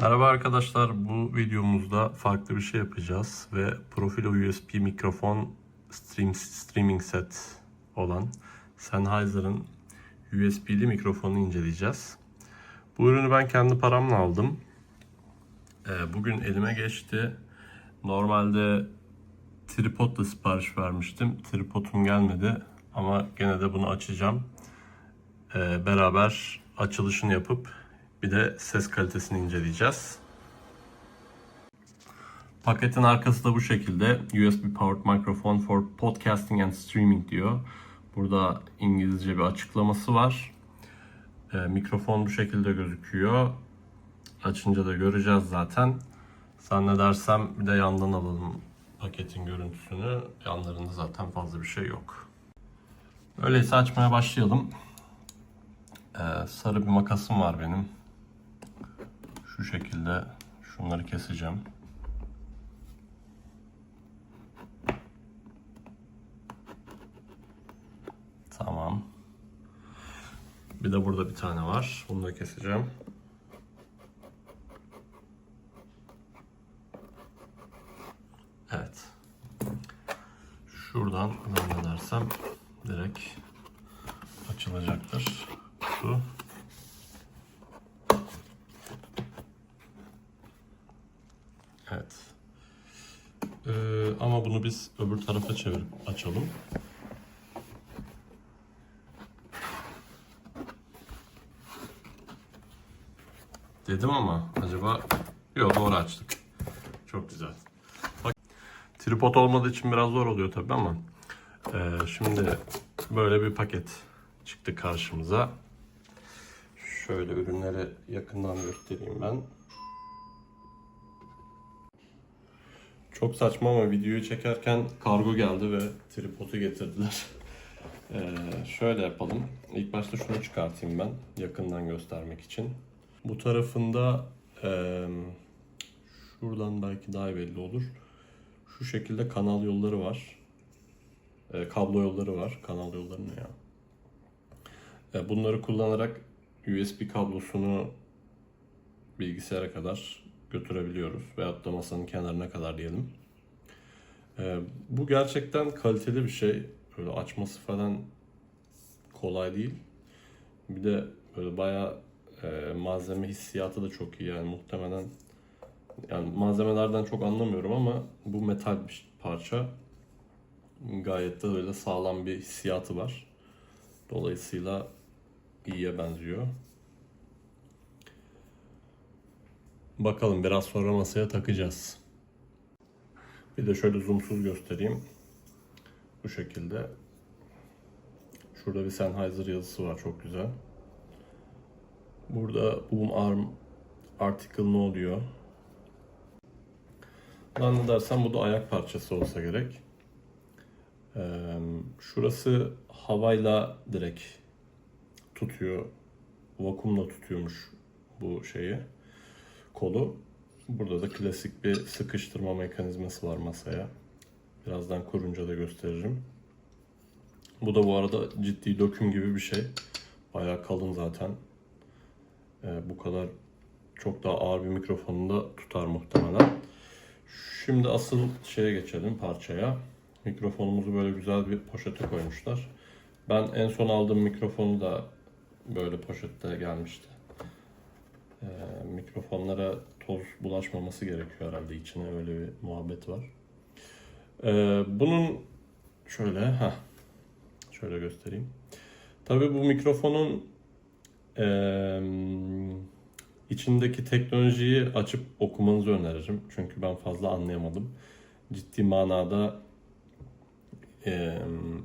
Merhaba arkadaşlar. Bu videomuzda farklı bir şey yapacağız ve Profilo USB mikrofon stream, streaming set olan Sennheiser'ın USB'li mikrofonunu inceleyeceğiz. Bu ürünü ben kendi paramla aldım. Ee, Bugün elime geçti. Normalde tripodla sipariş vermiştim. Tripodum gelmedi ama gene de bunu açacağım. Ee, Beraber açılışını yapıp bir de ses kalitesini inceleyeceğiz. Paketin arkası da bu şekilde. USB powered microphone for podcasting and streaming diyor. Burada İngilizce bir açıklaması var. Ee, mikrofon bu şekilde gözüküyor. Açınca da göreceğiz zaten. Zannedersem bir de yandan alalım paketin görüntüsünü. Yanlarında zaten fazla bir şey yok. Öyleyse açmaya başlayalım. Ee, sarı bir makasım var benim. Şu şekilde şunları keseceğim. Tamam. Bir de burada bir tane var. Bunu da keseceğim. Evet. Şuradan zannedersem direkt açılacaktır. Şu. Evet. Ee, bunu biz öbür tarafa çevirip açalım. Dedim ama acaba yok doğru açtık. Çok güzel. Bak, tripod olmadığı için biraz zor oluyor tabii ama ee, şimdi böyle bir paket çıktı karşımıza. Şöyle ürünleri yakından göstereyim ben. Çok saçma ama videoyu çekerken kargo geldi ve tripodu getirdiler. Ee, şöyle yapalım. İlk başta şunu çıkartayım ben yakından göstermek için. Bu tarafında eee, şuradan belki daha belli olur. Şu şekilde kanal yolları var. Ee, kablo yolları var. Kanal yolları ne ya? Ee, bunları kullanarak USB kablosunu bilgisayara kadar götürebiliyoruz. Veyahut da masanın kenarına kadar diyelim. Ee, bu gerçekten kaliteli bir şey. Böyle açması falan kolay değil. Bir de böyle bayağı e, malzeme hissiyatı da çok iyi yani muhtemelen yani malzemelerden çok anlamıyorum ama bu metal bir parça gayet de öyle sağlam bir hissiyatı var. Dolayısıyla iyiye benziyor. Bakalım biraz sonra masaya takacağız. Bir de şöyle zoomsuz göstereyim. Bu şekilde. Şurada bir Sennheiser yazısı var çok güzel. Burada Boom Arm Article No diyor. Zannedersem bu da ayak parçası olsa gerek. Ee, şurası havayla direkt tutuyor. Vakumla tutuyormuş bu şeyi. Kolu. Burada da klasik bir sıkıştırma mekanizması var masaya. Birazdan kurunca da gösteririm. Bu da bu arada ciddi döküm gibi bir şey. Bayağı kalın zaten. Ee, bu kadar çok daha ağır bir mikrofonu da tutar muhtemelen. Şimdi asıl şeye geçelim parçaya. Mikrofonumuzu böyle güzel bir poşete koymuşlar. Ben en son aldığım mikrofonu da böyle poşette gelmişti. Ee, mikrofonlara toz bulaşmaması gerekiyor herhalde içine öyle bir muhabbet var. Ee, bunun şöyle ha şöyle göstereyim. Tabii bu mikrofonun eee, içindeki teknolojiyi açıp okumanızı öneririm. Çünkü ben fazla anlayamadım. Ciddi manada eee,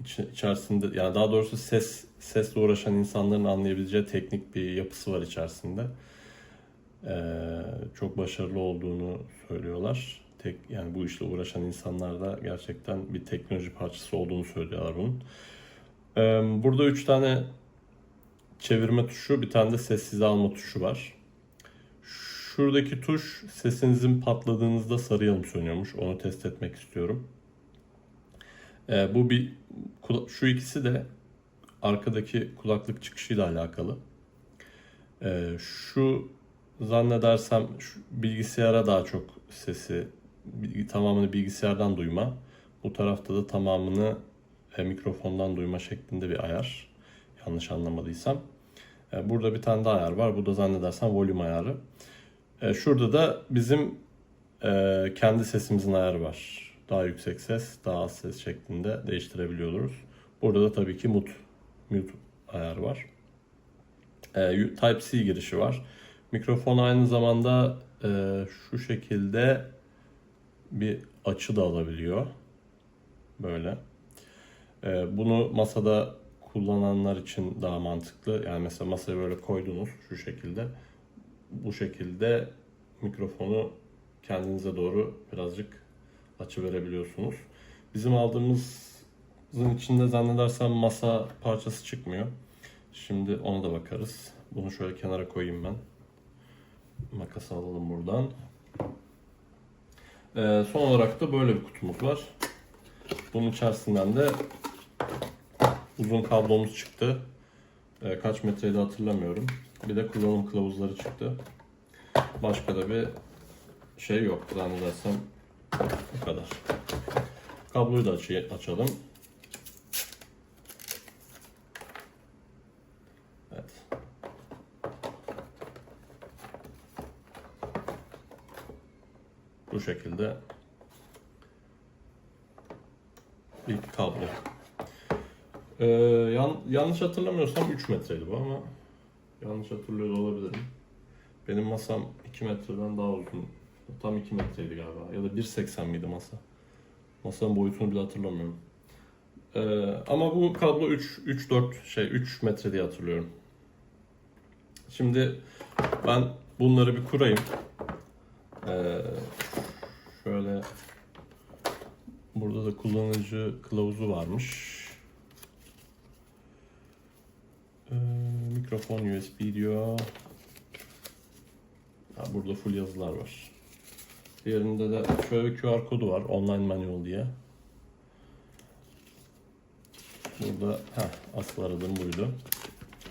iç- içerisinde yani daha doğrusu ses sesle uğraşan insanların anlayabileceği teknik bir yapısı var içerisinde. Eee, çok başarılı olduğunu söylüyorlar. Tek yani bu işle uğraşan insanlar da gerçekten bir teknoloji parçası olduğunu söylüyorlar bunun. Eee, burada üç tane çevirme tuşu, bir tane de sessize alma tuşu var. Şuradaki tuş sesinizin patladığınızda sarı yanıp sönüyormuş. Onu test etmek istiyorum. Ee, bu bir şu ikisi de arkadaki kulaklık çıkışıyla alakalı. Ee, şu zannedersem şu bilgisayara daha çok sesi bilgi, tamamını bilgisayardan duyma. Bu tarafta da tamamını e, mikrofondan duyma şeklinde bir ayar. Yanlış anlamadıysam. E, burada bir tane daha ayar var. Bu da zannedersem volüm ayarı. E, şurada da bizim e, kendi sesimizin ayarı var. Daha yüksek ses, daha az ses şeklinde değiştirebiliyoruz. Burada da tabii ki mute, mute ayarı var. E, Type-C girişi var. Mikrofon aynı zamanda e, şu şekilde bir açı da alabiliyor. Böyle. E, bunu masada kullananlar için daha mantıklı. Yani mesela masaya böyle koydunuz şu şekilde. Bu şekilde mikrofonu kendinize doğru birazcık açı verebiliyorsunuz. Bizim aldığımızın içinde zannedersem masa parçası çıkmıyor. Şimdi ona da bakarız. Bunu şöyle kenara koyayım ben. Makası alalım buradan. Ee, son olarak da böyle bir kutumuz var. Bunun içerisinden de uzun kablomuz çıktı. Ee, kaç metreydi hatırlamıyorum. Bir de kullanım kılavuzları çıktı. Başka da bir şey yok zannedersem bu kadar. Kabloyu da aç- açalım. Evet. Bu şekilde bir kablo. Ee, yan, yanlış hatırlamıyorsam 3 metreydi bu ama yanlış hatırlıyor olabilirim. Benim masam 2 metreden daha uzun. Tam 2 metreydi galiba. Ya da 1.80 miydi masa? Masanın boyutunu bile hatırlamıyorum. Ee, ama bu kablo 3 3 4 şey 3 metre diye hatırlıyorum. Şimdi ben bunları bir kurayım. Ee, burada da kullanıcı kılavuzu varmış. Ee, mikrofon USB diyor. Ha, burada full yazılar var. Diğerinde de şöyle QR kodu var. Online manual diye. Burada heh, asıl aradığım buydu.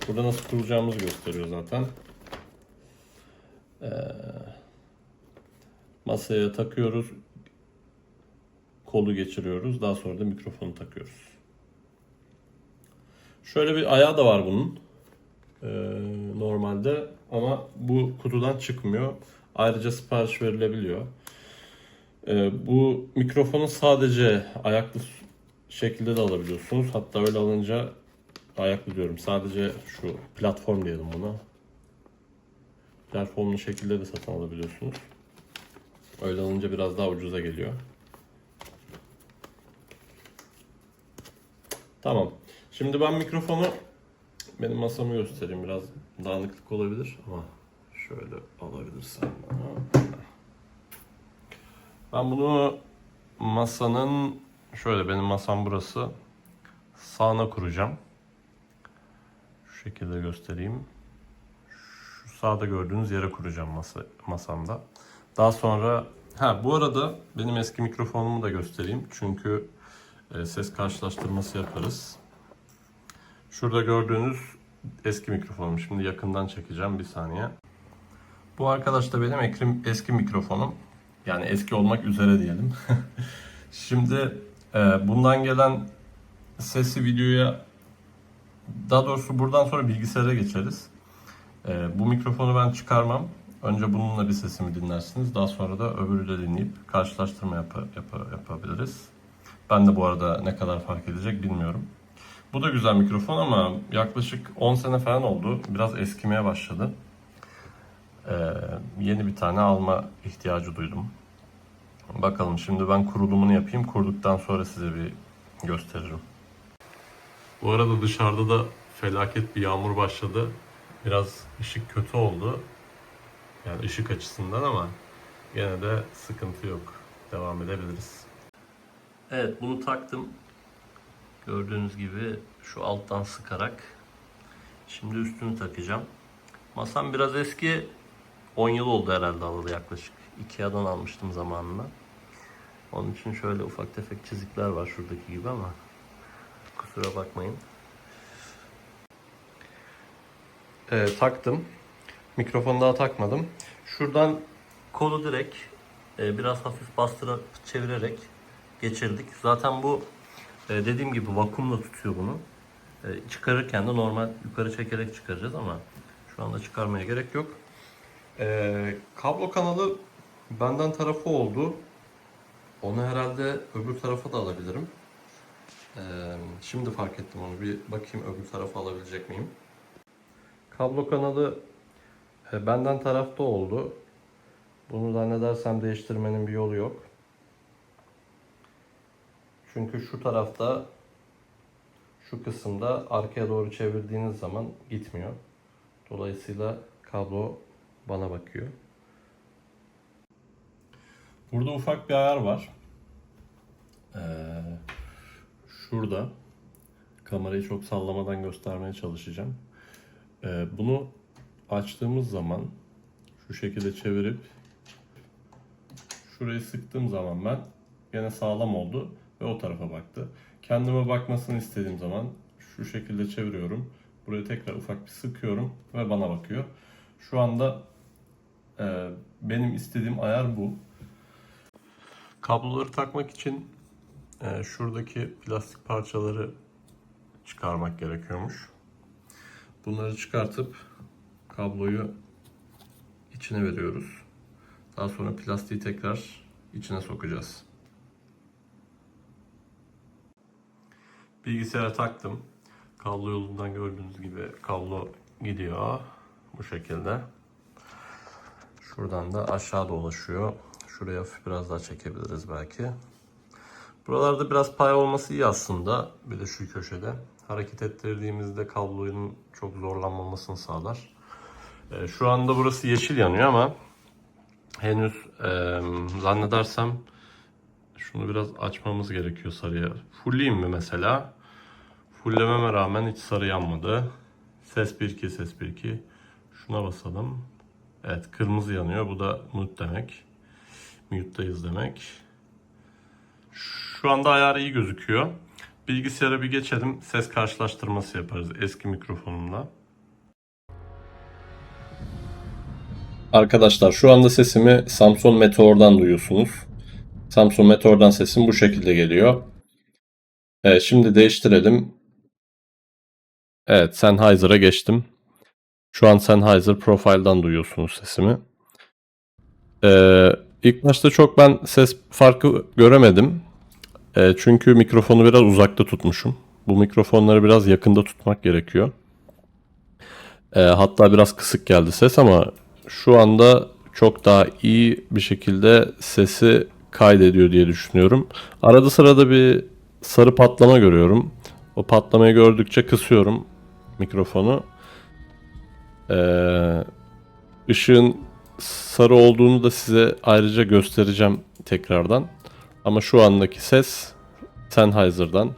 Burada nasıl kuracağımızı gösteriyor zaten. Ee, masaya takıyoruz. Kolu geçiriyoruz. Daha sonra da mikrofonu takıyoruz. Şöyle bir ayağı da var bunun. Ee, normalde ama bu kutudan çıkmıyor. Ayrıca sipariş verilebiliyor. Ee, bu mikrofonu sadece ayaklı şekilde de alabiliyorsunuz. Hatta öyle alınca ayaklı diyorum. Sadece şu platform diyelim buna. Platformlu şekilde de satın alabiliyorsunuz. Öyle alınca biraz daha ucuza geliyor. Tamam. Şimdi ben mikrofonu benim masamı göstereyim. Biraz dağınıklık olabilir ama şöyle alabilirsem. Ben bunu masanın şöyle benim masam burası. Sağına kuracağım. Şu şekilde göstereyim. Şu sağda gördüğünüz yere kuracağım masa, masamda. Daha sonra ha bu arada benim eski mikrofonumu da göstereyim. Çünkü ses karşılaştırması yaparız. Şurada gördüğünüz eski mikrofonum. Şimdi yakından çekeceğim bir saniye. Bu arkadaş da benim ekrim, eski mikrofonum. Yani eski olmak üzere diyelim. Şimdi e, bundan gelen sesi videoya daha doğrusu buradan sonra bilgisayara geçeriz. E, bu mikrofonu ben çıkarmam. Önce bununla bir sesimi dinlersiniz. Daha sonra da öbürü de dinleyip karşılaştırma yap yap yapabiliriz. Ben de bu arada ne kadar fark edecek bilmiyorum. Bu da güzel mikrofon ama yaklaşık 10 sene falan oldu. Biraz eskimeye başladı. Ee, yeni bir tane alma ihtiyacı duydum. Bakalım şimdi ben kurulumunu yapayım. Kurduktan sonra size bir gösteririm. Bu arada dışarıda da felaket bir yağmur başladı. Biraz ışık kötü oldu. Yani ışık açısından ama gene de sıkıntı yok. Devam edebiliriz. Evet bunu taktım. Gördüğünüz gibi şu alttan sıkarak. Şimdi üstünü takacağım. Masam biraz eski. 10 yıl oldu herhalde alalı yaklaşık. Ikea'dan almıştım zamanında. Onun için şöyle ufak tefek çizikler var şuradaki gibi ama kusura bakmayın. Ee, taktım. Mikrofonu daha takmadım. Şuradan kolu direkt e, biraz hafif bastırıp çevirerek geçirdik. Zaten bu e, dediğim gibi vakumla tutuyor bunu. E, çıkarırken de normal yukarı çekerek çıkaracağız ama şu anda çıkarmaya gerek yok. E, kablo kanalı benden tarafı oldu. Onu herhalde öbür tarafa da alabilirim. Şimdi fark ettim onu. Bir bakayım öbür tarafa alabilecek miyim? Kablo kanalı benden tarafta oldu. Bunu zannedersem değiştirmenin bir yolu yok. Çünkü şu tarafta şu kısımda arkaya doğru çevirdiğiniz zaman gitmiyor. Dolayısıyla kablo bana bakıyor. Burada ufak bir ayar var. Ee, şurada kamerayı çok sallamadan göstermeye çalışacağım. Ee, bunu açtığımız zaman şu şekilde çevirip şurayı sıktığım zaman ben gene sağlam oldu ve o tarafa baktı. Kendime bakmasını istediğim zaman şu şekilde çeviriyorum. Buraya tekrar ufak bir sıkıyorum ve bana bakıyor. Şu anda e, benim istediğim ayar bu. Kabloları takmak için e, şuradaki plastik parçaları çıkarmak gerekiyormuş. Bunları çıkartıp kabloyu içine veriyoruz. Daha sonra plastiği tekrar içine sokacağız. Bilgisayara taktım. Kablo yolundan gördüğünüz gibi kablo gidiyor. Bu şekilde. Şuradan da aşağı dolaşıyor. Şuraya biraz daha çekebiliriz belki. Buralarda biraz pay olması iyi aslında. Bir de şu köşede. Hareket ettirdiğimizde kablonun çok zorlanmamasını sağlar. Ee, şu anda burası yeşil yanıyor ama henüz e, zannedersem şunu biraz açmamız gerekiyor sarıya. Fullleyeyim mi mesela? Fulllememe rağmen hiç sarı yanmadı. Ses 1-2, ses 1-2. Şuna basalım. Evet kırmızı yanıyor. Bu da mute demek. Mute'dayız demek. Şu anda ayarı iyi gözüküyor. Bilgisayara bir geçelim. Ses karşılaştırması yaparız eski mikrofonumla. Arkadaşlar şu anda sesimi Samsung Meteor'dan duyuyorsunuz. Samsung Meteor'dan sesim bu şekilde geliyor. Evet şimdi değiştirelim. Evet Sennheiser'a geçtim. Şu an Sennheiser Profile'dan duyuyorsunuz sesimi. Ee, ilk başta çok ben ses farkı göremedim. Ee, çünkü mikrofonu biraz uzakta tutmuşum. Bu mikrofonları biraz yakında tutmak gerekiyor. Ee, hatta biraz kısık geldi ses ama şu anda çok daha iyi bir şekilde sesi kaydediyor diye düşünüyorum. Arada sırada bir sarı patlama görüyorum. O patlamayı gördükçe kısıyorum mikrofonu. Ee, ışığın sarı olduğunu da size ayrıca göstereceğim tekrardan. Ama şu andaki ses Sennheiser'dan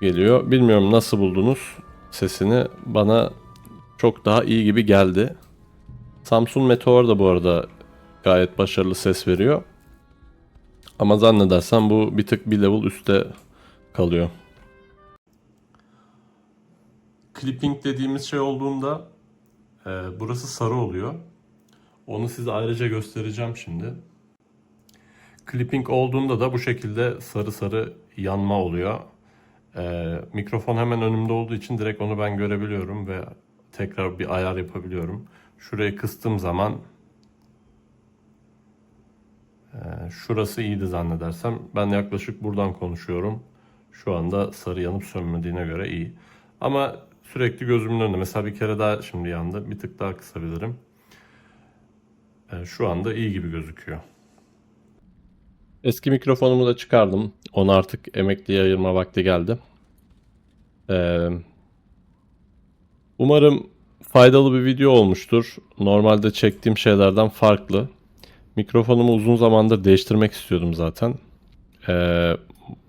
geliyor. Bilmiyorum nasıl buldunuz sesini. Bana çok daha iyi gibi geldi. Samsung Meteor da bu arada gayet başarılı ses veriyor. Ama zannedersem bu bir tık bir level üstte kalıyor. Clipping dediğimiz şey olduğunda e, burası sarı oluyor. Onu size ayrıca göstereceğim şimdi. Clipping olduğunda da bu şekilde sarı sarı yanma oluyor. E, mikrofon hemen önümde olduğu için direkt onu ben görebiliyorum ve tekrar bir ayar yapabiliyorum. Şurayı kıstığım zaman e, şurası iyiydi zannedersem. Ben yaklaşık buradan konuşuyorum. Şu anda sarı yanıp sönmediğine göre iyi. Ama sürekli gözümün önünde. Mesela bir kere daha şimdi yandı. Bir tık daha kısabilirim. E, şu anda iyi gibi gözüküyor. Eski mikrofonumu da çıkardım. Onu artık emekliye ayırma vakti geldi. Ee, umarım faydalı bir video olmuştur. Normalde çektiğim şeylerden farklı. Mikrofonumu uzun zamandır değiştirmek istiyordum zaten. Ee,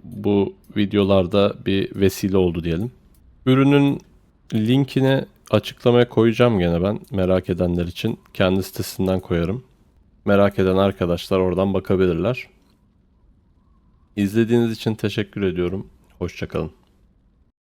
bu videolarda bir vesile oldu diyelim. Ürünün linkini açıklamaya koyacağım gene ben merak edenler için. Kendi sitesinden koyarım. Merak eden arkadaşlar oradan bakabilirler. İzlediğiniz için teşekkür ediyorum. Hoşçakalın.